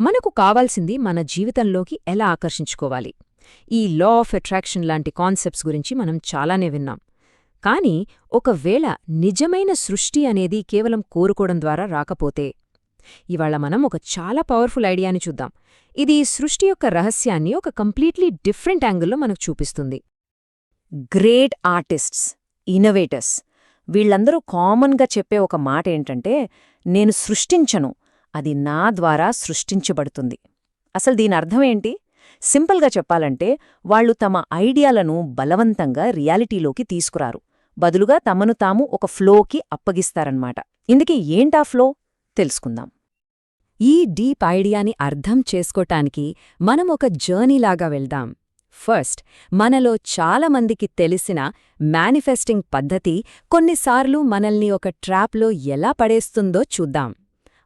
మనకు కావాల్సింది మన జీవితంలోకి ఎలా ఆకర్షించుకోవాలి. ఈ లా ఆఫ్ అట్రాక్షన్ లాంటి కాన్సెప్ట్స్ గురించి మనం చాలానే విన్నాం. కానీ ఒకవేళ నిజమైన సృష్టి అనేది కేవలం కోరుకోవడం ద్వారా రాకపోతే ఇవాళ మనం ఒక చాలా పవర్ఫుల్ ఐడియాని చూద్దాం. ఇది సృష్టి యొక్క రహస్యాన్ని ఒక కంప్లీట్లీ డిఫరెంట్ యాంగిల్లో మనకు చూపిస్తుంది. గ్రేట్ ఆర్టిస్ట్స్ ఇన్నోవేటర్స్ వీళ్ళందరూ కామన్గా చెప్పే ఒక మాట ఏంటంటే నేను సృష్టించను అది నా ద్వారా సృష్టించబడుతుంది. అసలు దీని అర్థమేంటి సింపుల్గా చెప్పాలంటే వాళ్ళు తమ ఐడియాలను బలవంతంగా రియాలిటీలోకి తీసుకురారు. బదులుగా తమను తాము ఒక ఫ్లోకి అప్పగిస్తారన్నమాట. ఇందుకే ఏంటా ఫ్లో? తెలుసుకుందాం. ఈ డీప్ ఐడియాని అర్థం చేసుకోటానికి మనం ఒక జర్నీలాగా వెళ్దాం. ఫస్ట్ మనలో చాలామందికి తెలిసిన మేనిఫెస్టింగ్ పద్ధతి కొన్నిసార్లు మనల్ని ఒక ట్రాప్లో ఎలా పడేస్తుందో చూద్దాం.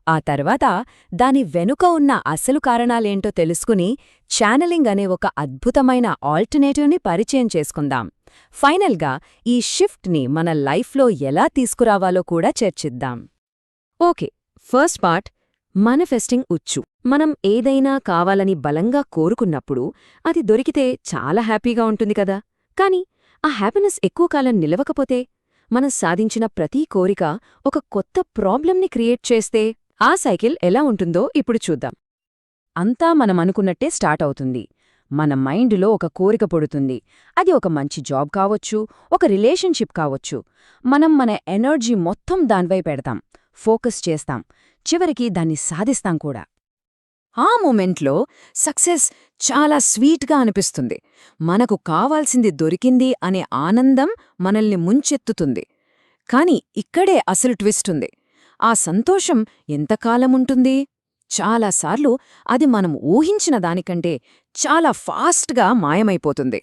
ఆ తర్వాత దాని వెనుక ఉన్న అసలు కారణాలేంటో తెలుసుకుని ఛానలింగ్ అనే ఒక అద్భుతమైన ఆల్టర్నేటివ్ని పరిచయం చేసుకుందాం. ఫైనల్గా ఈ షిఫ్ట్ని మన లైఫ్లో ఎలా తీసుకురావాలో కూడా చర్చిద్దాం. ఓకే ఫస్ట్ పార్ట్ మనఫెస్టింగ్ ఉచ్చు. మనం ఏదైనా కావాలని బలంగా కోరుకున్నప్పుడు అది దొరికితే చాలా హ్యాపీగా ఉంటుంది కదా. కాని ఆ హ్యాపీనెస్ ఎక్కువ కాలం నిలవకపోతే మనం సాధించిన ప్రతీ కోరిక ఒక కొత్త ప్రాబ్లంని క్రియేట్ చేస్తే ఆ సైకిల్ ఎలా ఉంటుందో ఇప్పుడు చూద్దాం. అంతా మనమనుకున్నట్టే స్టార్ట్ అవుతుంది. మన మైండ్లో ఒక కోరిక పొడుతుంది. అది ఒక మంచి జాబ్ కావచ్చు ఒక రిలేషన్షిప్ కావచ్చు. మనం మన ఎనర్జీ మొత్తం దానివై పెడతాం ఫోకస్ చేస్తాం చివరికి దాన్ని సాధిస్తాం కూడా. ఆ మూమెంట్లో సక్సెస్ చాలా స్వీట్గా అనిపిస్తుంది. మనకు కావాల్సింది దొరికింది అనే ఆనందం మనల్ని ముంచెత్తుతుంది. కాని ఇక్కడే అసలు ట్విస్ట్ ఉంది. ఆ సంతోషం ఎంతకాలముంటుంది చాలాసార్లు అది మనం ఊహించిన దానికంటే చాలా ఫాస్ట్గా మాయమైపోతుంది.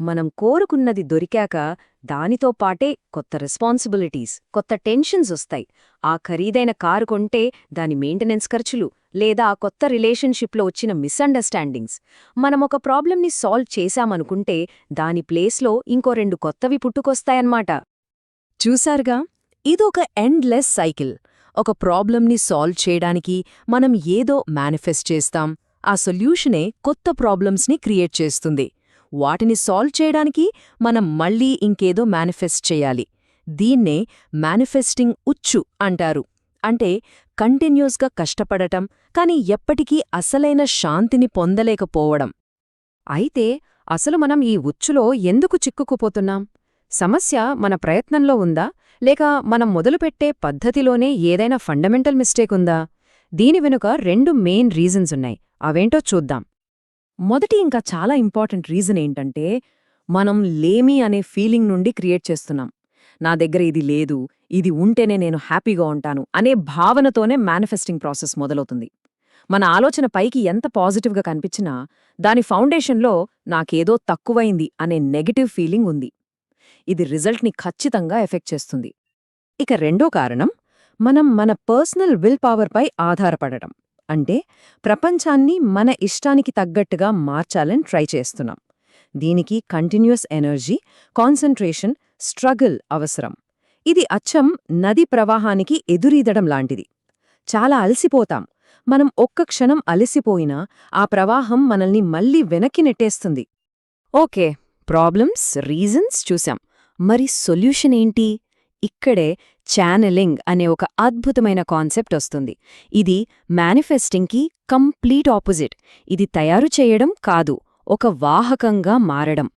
మనం కోరుకున్నది దొరికాక దానితో పాటే కొత్త రెస్పాన్సిబిలిటీస్ కొత్త టెన్షన్స్ వస్తాయి. ఆ ఖరీదైన కారు కొంటే దాని మెయింటెనెన్స్ ఖర్చులు లేదా ఆ కొత్త రిలేషన్షిప్లో వచ్చిన మిస్అండర్స్టాండింగ్స్. మనం ఒక ప్రాబ్లంని సాల్వ్ చేశామనుకుంటే దాని ప్లేస్లో ఇంకో రెండు కొత్తవి పుట్టుకొస్తాయన్నమాట చూసారుగా ఇదొక ఎండ్లెస్ సైకిల్ ఒక ప్రాబ్లంని సాల్వ్ చేయడానికి మనం ఏదో మేనిఫెస్ట్ చేస్తాం. ఆ సొల్యూషనే కొత్త ప్రాబ్లమ్స్ని క్రియేట్ చేస్తుంది. వాటిని సాల్వ్ చేయడానికి మనం మళ్ళీ ఇంకేదో మేనిఫెస్ట్ చేయాలి. దీన్నే మేనిఫెస్టింగ్ ఉచ్చు అంటారు. అంటే కంటిన్యూస్గా కష్టపడటం కాని ఎప్పటికీ అసలైన శాంతిని పొందలేకపోవడం. అయితే అసలు మనం ఈ ఉచ్చులో ఎందుకు చిక్కుకుపోతున్నాం? సమస్య మన ప్రయత్నంలో ఉందా? లేక మనం మొదలుపెట్టే పద్ధతిలోనే ఏదైనా ఫండమెంటల్ మిస్టేక్ ఉందా? దీని వెనుక రెండు మెయిన్ రీజన్స్ ఉన్నాయి. అవేంటో చూద్దాం. మొదటి ఇంకా చాలా ఇంపార్టెంట్ రీజన్ ఏంటంటే మనం లేమి అనే ఫీలింగ్ నుండి క్రియేట్ చేస్తున్నాం. నా దగ్గర ఇది లేదు ఇది ఉంటేనే నేను హ్యాపీగా ఉంటాను అనే భావనతోనే మేనిఫెస్టింగ్ ప్రాసెస్ మొదలవుతుంది. మన ఆలోచన పైకి ఎంత పాజిటివ్గా కనిపించినా దాని ఫౌండేషన్లో నాకేదో తక్కువైంది అనే నెగటివ్ ఫీలింగ్ ఉంది. ఇది రిజల్ట్ని ఖచ్చితంగా ఎఫెక్ట్ చేస్తుంది. ఇక రెండో కారణం మనం మన పర్సనల్ విల్ పవర్పై ఆధారపడటం. అంటే ప్రపంచాన్ని మన ఇష్టానికి తగ్గట్టుగా మార్చాలని ట్రై చేస్తున్నాం. దీనికి కంటిన్యూస్ ఎనర్జీ కాన్సంట్రేషన్ స్ట్రగుల్ అవసరం. ఇది అచ్చం నది ప్రవాహానికి ఎదురీదడం లాంటిది. చాలా అలసిపోతాం. మనం ఒక్క క్షణం అలసిపోయినా ఆ ప్రవాహం మనల్ని మళ్ళీ వెనక్కి నెట్టేస్తుంది. ఓకే ప్రాబ్లమ్స్ రీజన్స్ చూశాం. మరి సొల్యూషన్ ఏంటి? ఇక్కడే ఛానలింగ్ అనే ఒక అద్భుతమైన కాన్సెప్ట్ వస్తుంది. ఇది మేనిఫెస్టింగ్కి కంప్లీట్ ఆపోజిట్. ఇది తయారు చేయడం కాదు ఒక వాహకంగా మారడం.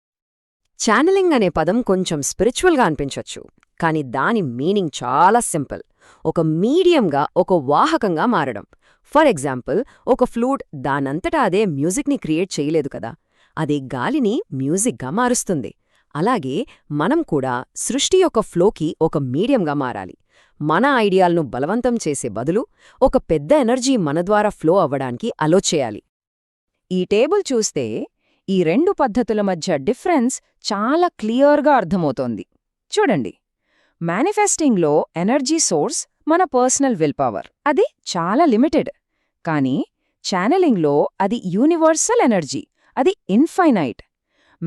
ఛానలింగ్ అనే పదం కొంచెం స్పిరిచువల్గా అనిపించొచ్చు కాని దాని మీనింగ్ చాలా సింపుల్. ఒక మీడియంగా ఒక వాహకంగా మారడం. ఫర్ ఎగ్జాంపుల్ ఒక ఫ్లూట్ దానంతటా అదే మ్యూజిక్ని క్రియేట్ చేయలేదు కదా అది గాలిని మ్యూజిక్గా మారుస్తుంది. అలాగే మనం కూడా సృష్టి యొక్క ఫ్లోకి ఒక మీడియంగా మారాలి. మన ఐడియాలను బలవంతం చేసే బదులు ఒక పెద్ద ఎనర్జీ మన ద్వారా ఫ్లో అవ్వడానికి అలో చేయాలి. ఈ టేబుల్ చూస్తే ఈ రెండు పద్ధతుల మధ్య డిఫరెన్స్ చాలా క్లియర్గా అర్థమవుతోంది. చూడండి. మేనిఫెస్టింగ్లో ఎనర్జీ సోర్స్ మన పర్సనల్ విల్ పవర్. అది చాలా లిమిటెడ్. కానీ ఛానలింగ్లో అది యూనివర్సల్ ఎనర్జీ. అది ఇన్ఫైనైట్.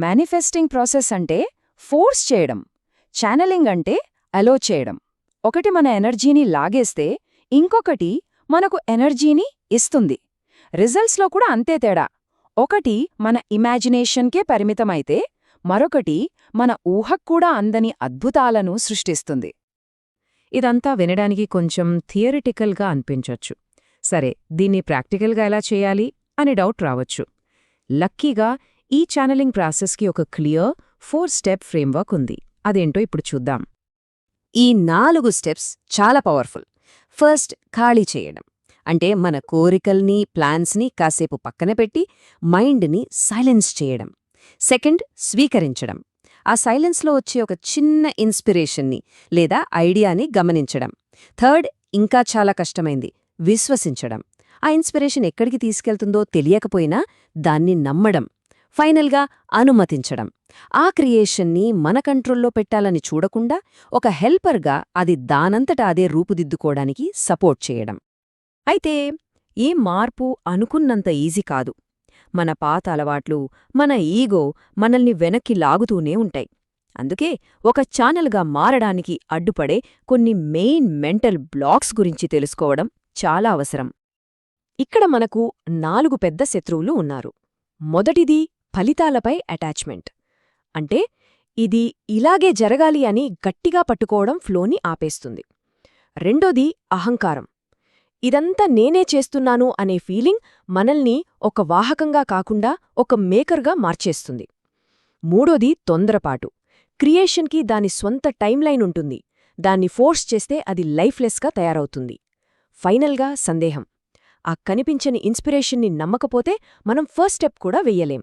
మేనిఫెస్టింగ్ ప్రాసెస్ అంటే ఫోర్స్ చేయడం ఛానలింగ్ అంటే అలో చేయడం. ఒకటి మన ఎనర్జీని లాగేస్తే ఇంకొకటి మనకు ఎనర్జీని ఇస్తుంది. రిజల్ట్స్లో కూడా అంతే తేడా. ఒకటి మన ఇమాజినేషన్కే పరిమితమైతే మరొకటి మన ఊహక్కూడా అందని అద్భుతాలను సృష్టిస్తుంది. ఇదంతా వినడానికి కొంచెం థియరిటికల్గా అనిపించొచ్చు. సరే దీన్ని ప్రాక్టికల్గా ఎలా చేయాలి అని డౌట్ రావచ్చు. లక్కీగా ఈ ఛానలింగ్ ప్రాసెస్కి ఒక క్లియర్ ఫోర్ స్టెప్ ఫ్రేమ్వర్క్ ఉంది. అదేంటో ఇప్పుడు చూద్దాం. ఈ నాలుగు స్టెప్స్ చాలా పవర్ఫుల్ ఫస్ట్ ఖాళీ చేయడం. అంటే మన కోరికల్ని ప్లాన్స్ని కాసేపు పక్కన పెట్టి మైండ్ని సైలెన్స్ చేయడం. సెకండ్ స్వీకరించడం. ఆ సైలెన్స్లో వచ్చే ఒక చిన్న ఇన్స్పిరేషన్ని లేదా ఐడియాని గమనించడం. థర్డ్ ఇంకా చాలా కష్టమైంది విశ్వసించడం. ఆ ఇన్స్పిరేషన్ ఎక్కడికి తీసుకెళ్తుందో తెలియకపోయినా దాన్ని నమ్మడం. ఫైనల్గా అనుమతించడం. ఆ క్రియేషన్ని మన కంట్రోల్లో పెట్టాలని చూడకుండా ఒక హెల్పర్గా అది దానంతట అదే రూపుదిద్దుకోవడానికి సపోర్ట్ చేయడం. అయితే ఈ మార్పు అనుకున్నంత ఈజీ కాదు. మన పాత అలవాట్లు మన ఈగో మనల్ని వెనక్కి లాగుతూనే ఉంటాయి. అందుకే ఒక ఛానల్గా మారడానికి అడ్డుపడే కొన్ని మెయిన్ మెంటల్ బ్లాక్స్ గురించి తెలుసుకోవడం చాలా అవసరం. ఇక్కడ మనకు నాలుగు పెద్ద శత్రువులు ఉన్నారు. మొదటిది ఫలితాలపై అటాచ్మెంట్. అంటే ఇది ఇలాగే జరగాలి అని గట్టిగా పట్టుకోవడం ఫ్లోని ఆపేస్తుంది. రెండోది అహంకారం. ఇదంతా నేనే చేస్తున్నాను అనే ఫీలింగ్ మనల్ని ఒక వాహకంగా కాకుండా ఒక మేకర్గా మార్చేస్తుంది. మూడోది తొందరపాటు. క్రియేషన్కి దాని స్వంత టైంలైన్ ఉంటుంది. దాన్ని ఫోర్స్ చేస్తే అది లైఫ్లెస్గా తయారవుతుంది. ఫైనల్గా సందేహం. ఆ కనిపించని ఇన్స్పిరేషన్ని నమ్మకపోతే మనం ఫస్ట్ స్టెప్ కూడా వెయ్యలేం.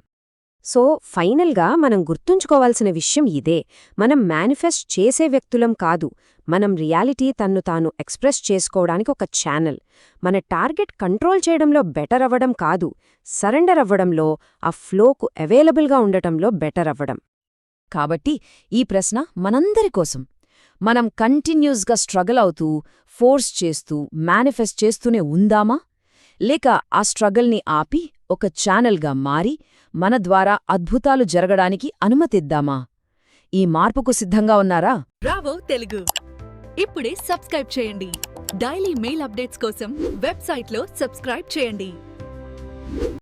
సో ఫైనల్గా మనం గుర్తుంచుకోవాల్సిన విషయం ఇదే. మనం మేనిఫెస్ట్ చేసే వ్యక్తులం కాదు. మనం రియాలిటీ తన్ను తాను ఎక్స్ప్రెస్ చేసుకోవడానికి ఒక ఛానల్. మన టార్గెట్ కంట్రోల్ చేయడంలో బెటర్ అవ్వడం కాదు. సరెండర్ అవ్వడంలో ఆ ఫ్లోకు అవైలబుల్గా ఉండటంలో బెటర్ అవ్వడం. కాబట్టి ఈ ప్రశ్న మనందరి కోసం. మనం కంటిన్యూస్గా స్ట్రగల్ అవుతూ ఫోర్స్ చేస్తూ మేనిఫెస్ట్ చేస్తూనే ఉందామా? లేక ఆ స్ట్రగల్ని ఆపి ఒక ఛానల్గా మారి మన ద్వారా అద్భుతాలు జరగడానికి అనుమతిద్దామా? ఈ మార్పుకు సిద్ధంగా ఉన్నారా? బ్రావో తెలుగు. ఇప్పుడే సబ్స్క్రైబ్ చేయండి. డైలీ మెయిల్ అప్డేట్స్ కోసం వెబ్సైట్లో సబ్స్క్రైబ్ చేయండి.